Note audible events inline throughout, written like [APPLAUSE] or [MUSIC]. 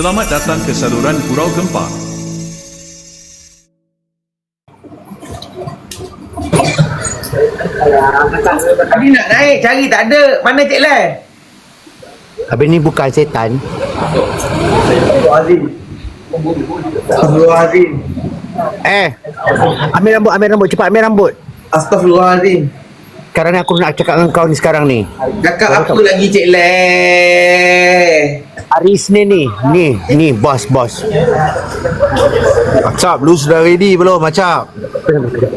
Selamat datang ke saluran Gurau Gempa. Tadi nak naik cari tak ada. Mana Cik Lan? Habis ni bukan setan. Astagfirullahalazim. Eh, ambil rambut, ambil rambut. Cepat ambil rambut. Astagfirullahalazim. Sekarang ni aku nak cakap dengan kau ni sekarang ni. Cakap apa lagi Cik Lan? Hari Isnin ni. Ni, ni bos, bos. Macap, lu sudah ready belum Macap?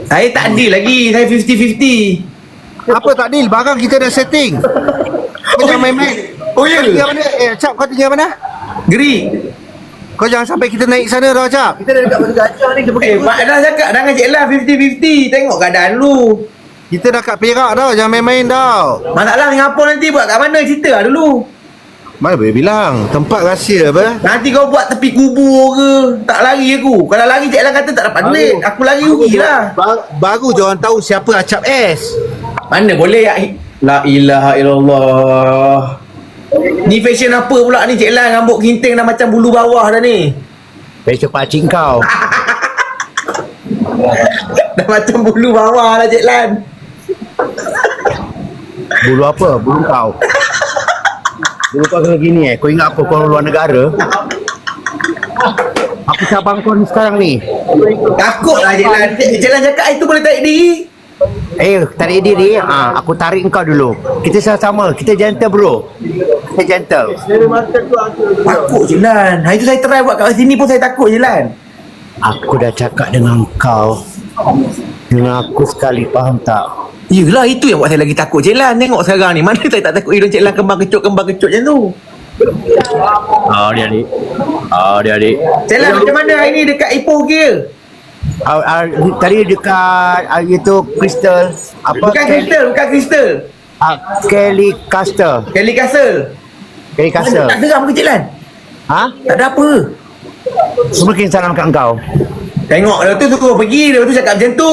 Saya tak deal lagi. Saya 50-50. Apa tak deal? Barang kita dah setting. Kau jangan main-main. Oh ya? Kau tinggal mana? Eh, Macap, kau tinggal mana? Gerik. Kau jangan sampai kita naik sana dah, Macap. Kita dah dekat batu gajah ni. Kita Eh, Mak dah cakap dengan Cik Lan 50-50. Tengok keadaan lu. Kita dah kat Perak dah, jangan main-main dah. Masalah Singapura nanti buat kat mana? Cerita lah dulu. Mana boleh bilang? Tempat rahsia apa? Nanti kau buat tepi kubur ke? Tak lari aku. Kalau lari Cik Lan kata tak dapat duit. Aku lari rugi lah. Ba- baru je orang tahu siapa Acap S. Mana boleh ya? La ilaha illallah. Ni fashion apa pula ni Cik Lan? Rambut kinting dah macam bulu bawah dah ni. Besok pakcik kau. [LAUGHS] Dah macam bulu bawah lah Cik Lan. Bulu apa? Bulu kau. Bulu kau kena gini eh. Kau ingat apa kau luar negara? Aku cabang kau ni sekarang ni. Takut lah Cik Lan. Cik, Cik Lan cakap itu boleh tarik diri. Eh, tarik diri. Ah, aku tarik kau dulu. Kita sama-sama. Kita gentle bro. Kita gentle. Takut Cik Lan. Hari tu saya try buat kat sini pun saya takut Cik Lan. Aku dah cakap dengan kau. Dengan aku sekali, faham tak? Yelah itu yang buat saya lagi takut Cik Lan. Tengok sekarang ni. Mana [LAUGHS] saya tak takut hidung Cik Lan kembang kecut-kembang kecut macam tu. Oh, dia adik. Oh, dia adik. Cik Lan macam mana hari ni dekat Ipoh ke? Uh, uh, tadi dekat uh, itu Crystal apa Bukan kristal, bukan kristal. uh, Kelly Caster Kelly Castle. Kelly Caster Tak geram ke Cik Lan? ha Tak ada apa. semua kirim salam kat engkau Tengok lepas tu suruh pergi Lepas tu cakap macam tu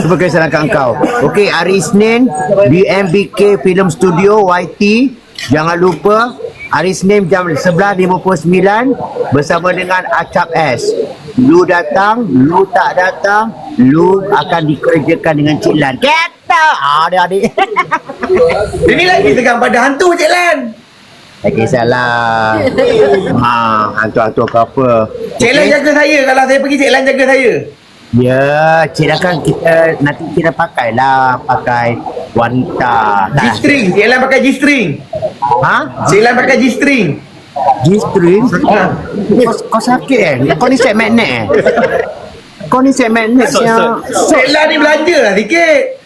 semua salam kat engkau Okey hari Isnin BMBK Film Studio YT jangan lupa hari Isnin jam 11.59 bersama dengan Acap S. Lu datang lu tak datang lu akan dikerjakan dengan Cik Lan. Kata ah dia adik Dia [LAUGHS] ni lagi tegang pada hantu Cik Lan. Tak kisahlah. [LAUGHS] ha, hantu-hantu ke apa. Cik Lan jaga saya. Kalau saya pergi Cik Lan jaga saya Ya, dah kan kita nanti kita pakailah pakai wanita. G-string Cik pakai G-string Ha? Cik Lan pakai G-string G-string? ha. Kau, kau sakit eh? Kau ni set magnet eh? Kau ni set magnet yang... Cik ni belanja lah sikit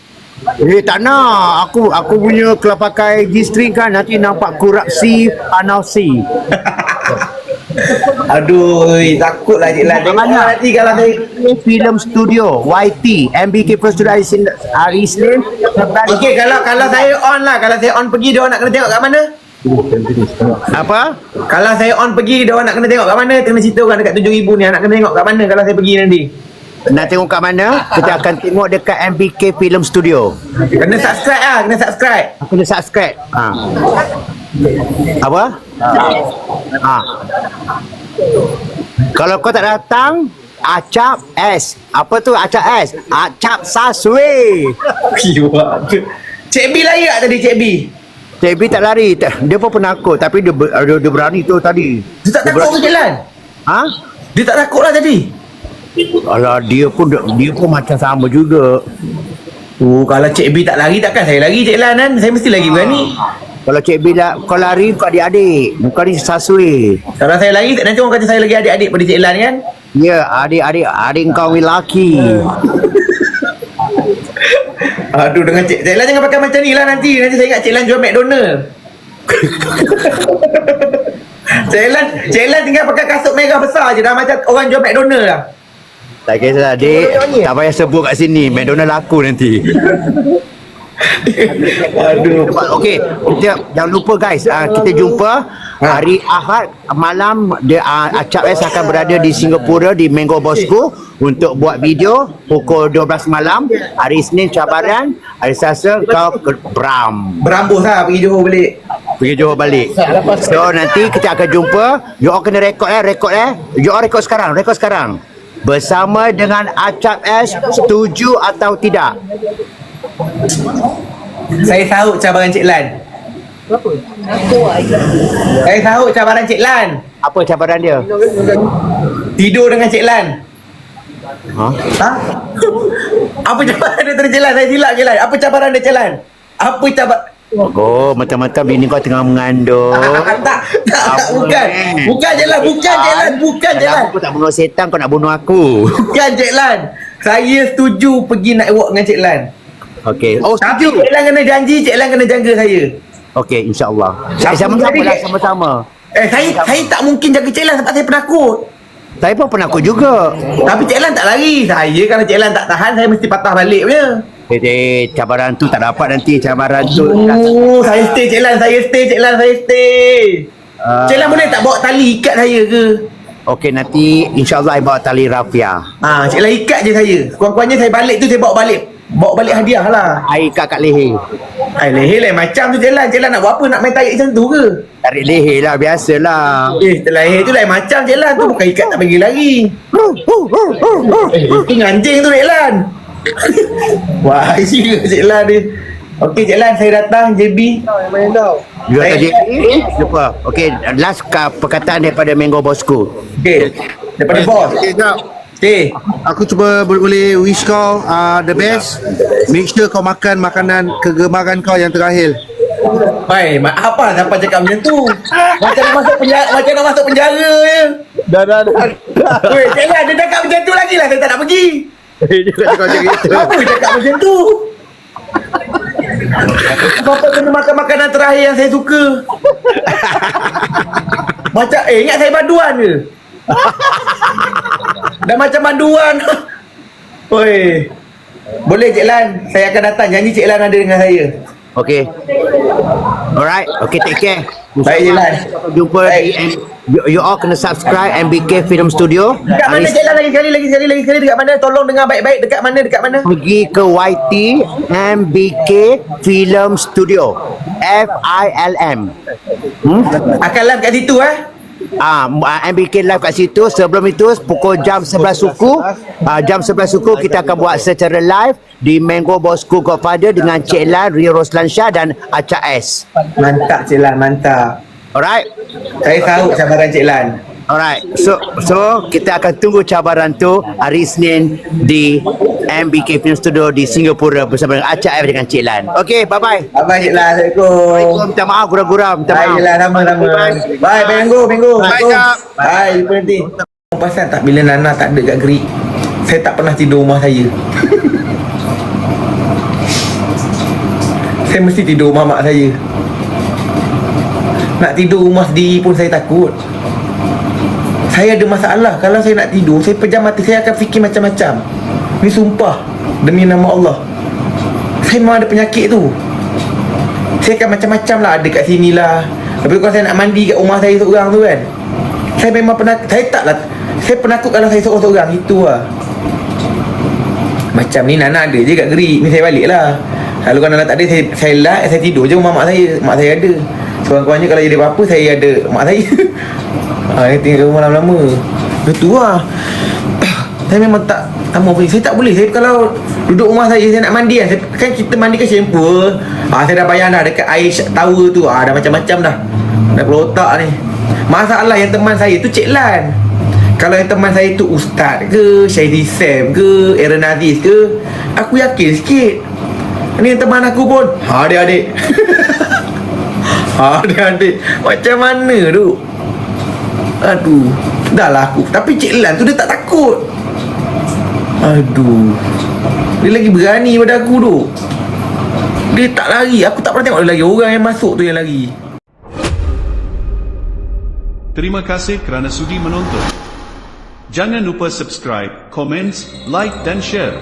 Eh tak nak. Aku aku punya kalau pakai G-string kan nanti nampak. Aduh Takut [LAUGHS] [LAUGHS] lah Cik Lan lah nanti kalau saya Film Studio YT MBK Film Studio hari Isnin, hari Isnin Okey kalau kalau saya on lah Kalau saya on pergi Dia nak kena tengok kat mana apa? Kalau saya on pergi Dia nak kena tengok kat mana Kena cerita orang dekat 7000 ni Nak kena tengok kat mana Kalau saya pergi nanti Nak tengok kat mana? Kita akan tengok dekat MBK Film Studio. Kena subscribe lah Kena subscribe Aku kena subscribe. Ha. Apa? Ha. Kalau kau tak datang, acap S. Apa tu acap S? Acap saswe. Cik B lari tak tadi Cik B Cik B tak lari. Dia pun penakut. Tapi dia, ber- dia, dia berani tu tadi. Dia tak takut ke Cik Lan Ha? Dia tak takut lah tadi Alah, dia pun dia pun macam sama juga. Oh, kalau Cik B tak lari takkan saya lari Cik Lan kan? Saya mesti lagi berani. Kalau Cik B lah, kau lari kau adik-adik. Bukan ni saswe. Kalau saya lari nanti orang kata saya lagi adik-adik pada Cik Lan kan? Ya, adik-adik adik kau ni lelaki. [LAUGHS] Aduh dengan Cik, Cik Lan jangan pakai macam ni lah nanti. Nanti saya ingat Cik Lan jual McDonald. [LAUGHS] Cik Lan, Cik Lan tinggal pakai kasut merah besar je dah macam orang jual McDonald lah. Tak kisah adik Tak payah sebut kat sini McDonald laku nanti [LAUGHS] Aduh. Okey Kita Jangan lupa guys uh, Kita jumpa Hari Ahad Malam dia, uh, Acap S akan berada di Singapura Di Mango Bosco Untuk buat video Pukul 12 malam Hari Isnin cabaran Hari Selasa kau ke Bram Berambus lah pergi Johor balik. Pergi Johor balik. So nanti kita akan jumpa. You all kena rekod eh, rekod eh. You all rekod sekarang, rekod sekarang. Bersama dengan Acap S setuju atau tidak? Saya sahut cabaran Cik Lan. Saya sahut cabaran Cik Lan. Apa cabaran dia? Tidur dengan Cik Lan. Ha? Ha? Apa cabaran dia Lan? Saya silap Cik Lan. Apa cabaran dia Cik Lan? Apa cabaran? Oh, macam-macam bini kau tengah mengandung. tak, tak, tak, bukan. Bukan Lan, bukan Lan, bukan Lan. Aku tak bunuh setan, kau nak bunuh aku. Bukan Cik Lan. Saya setuju pergi nak walk dengan Cik Lan. Okey. Oh, Tapi. Cik Lan kena janji, Cik Lan kena jaga saya. Okey, insyaAllah. Siapa Sama-sama lah, sama-sama. Eh, saya saya tak mungkin jaga Cik Lan sebab saya penakut. Saya pun penakut juga. Tapi Cik Lan tak lari. Saya kalau Cik Lan tak tahan, saya mesti patah balik punya. Eh, eh, cabaran tu tak dapat nanti. Cabaran tu. Oh, saya stay Cik Lan, saya stay Cik Lan, saya stay. Ah. Cik Lan boleh tak bawa tali ikat saya ke? Okey, nanti insyaAllah saya bawa tali rafia. Ha, Cik Lan ikat je saya. Kurang-kurangnya saya balik tu saya bawa balik. Bawa balik hadiah lah. Air ikat kat leher. Ay, leher lain macam tu Cik Lan. Cik Lan nak buat apa? Nak main tarik macam tu ke? Tarik leher lah, biasalah. Eh, leher tu lain macam Cik Lan. Tu bukan ikat tak bagi lari. Eh, itu anjing tu Cik Lan. [LAUGHS] Wah, sia Cik Lan ni. Okey Cik Lan, saya datang JB. You Baik. tadi Jumpa Okey Last ka- perkataan daripada Mango Bosco Okey. Daripada bos. Okay, Okey. Aku cuba boleh wish kau uh, the best. Make sure kau makan makanan kegemaran kau yang terakhir. Baik, ma- apa siapa cakap macam tu? Macam nak masuk penjara, macam nak masuk penjara je. Dah dah dah Weh, Cik Lan, dia cakap macam tu lagi lah. Saya tak nak pergi. Apa dia cakap macam tu? Bapa kena makan makanan terakhir yang saya suka. Macam, eh ingat saya banduan ke? Dah macam banduan. [LAUGHS] Oi. Boleh Cik Lan, saya akan datang. Janji Cik Lan ada dengan saya. Okey Alright Okay take care Baik, Jilan. Jumpa Baik. di M- you, you all kena subscribe MBK Film Studio Dekat mana Cik Lan lagi sekali, lagi sekali, lagi sekali. Dekat mana? Tolong dengar baik-baik. Dekat mana, dekat mana? pergi ke YT MBK Film Studio F-I-L-M hmm? Akan live kat situ eh. Ah, m- ah, MBK live kat situ Sebelum itu Pukul jam 11 suku ah, Jam 11 suku Kita akan buat secara live Di Mango Bosco Godfather Dengan Cik Lan Rio Roslan Shah Dan Acak S Mantap Cik Lan, mantap. Alright Saya tahu cabaran Cik Lan. Alright, so so kita akan tunggu cabaran tu hari Isnin di MBK Film Studio di Singapura bersama dengan Acak F dengan Cik Lan. Okay, bye bye. Abang Cik Lan, Assalamualaikum. Minta maaf gurau-gurau, minta Bye maaf. Cik Lan, sama-sama. Bye, bye minggu, minggu. Bye. Bye, jumpa nanti. Pasal tak bila Nana tak ada kat gerik, saya tak pernah tidur rumah saya. saya mesti tidur rumah mak saya. Nak tidur rumah sendiri pun saya takut. Saya ada masalah. Kalau saya nak tidur Saya pejam mata Saya akan fikir macam-macam. Ni sumpah Demi nama Allah. Saya memang ada penyakit tu. Saya akan macam-macam lah. Ada kat sini lah. Tapi kalau saya nak mandi kat rumah saya seorang tu kan Saya memang pernah Saya tak lah. Saya penakut kalau saya seorang-seorang Itu lah. Macam ni Nana ada je kat gerik. Ni saya balik lah. Lalu kalau Nana tak ada Saya, saya lah. Saya tidur je rumah mak saya. Mak saya ada. Seorang-kurangnya kalau jadi apa-apa Saya ada mak saya [LAUGHS] ha, Saya tinggal kat rumah lama-lama Itu lah [COUGHS] Saya memang tak tak mau. Saya tak boleh. Saya kalau duduk rumah saya, saya nak mandi kan. Saya, kan kita mandi kan shampoo. Ah, saya dah bayar dah dekat air tower tu. Ah, dah macam-macam dah. Dah keluar otak ni. Masalah yang teman saya tu Cik Lan. Kalau yang teman saya tu Ustaz ke, Syahidi Sam ke, Aaron Aziz ke, aku yakin sikit. Ni yang teman aku pun, ha adik-adik. ha [LAUGHS] adik-adik. Macam mana tu? Aduh, dah lah aku. Tapi Cik Lan tu dia tak takut. Aduh. Dia lagi berani pada aku tu. Dia tak lari. Aku tak pernah tengok dia lagi. Orang yang masuk tu yang lari. Terima kasih kerana sudi menonton. Jangan lupa subscribe, komen, like dan share.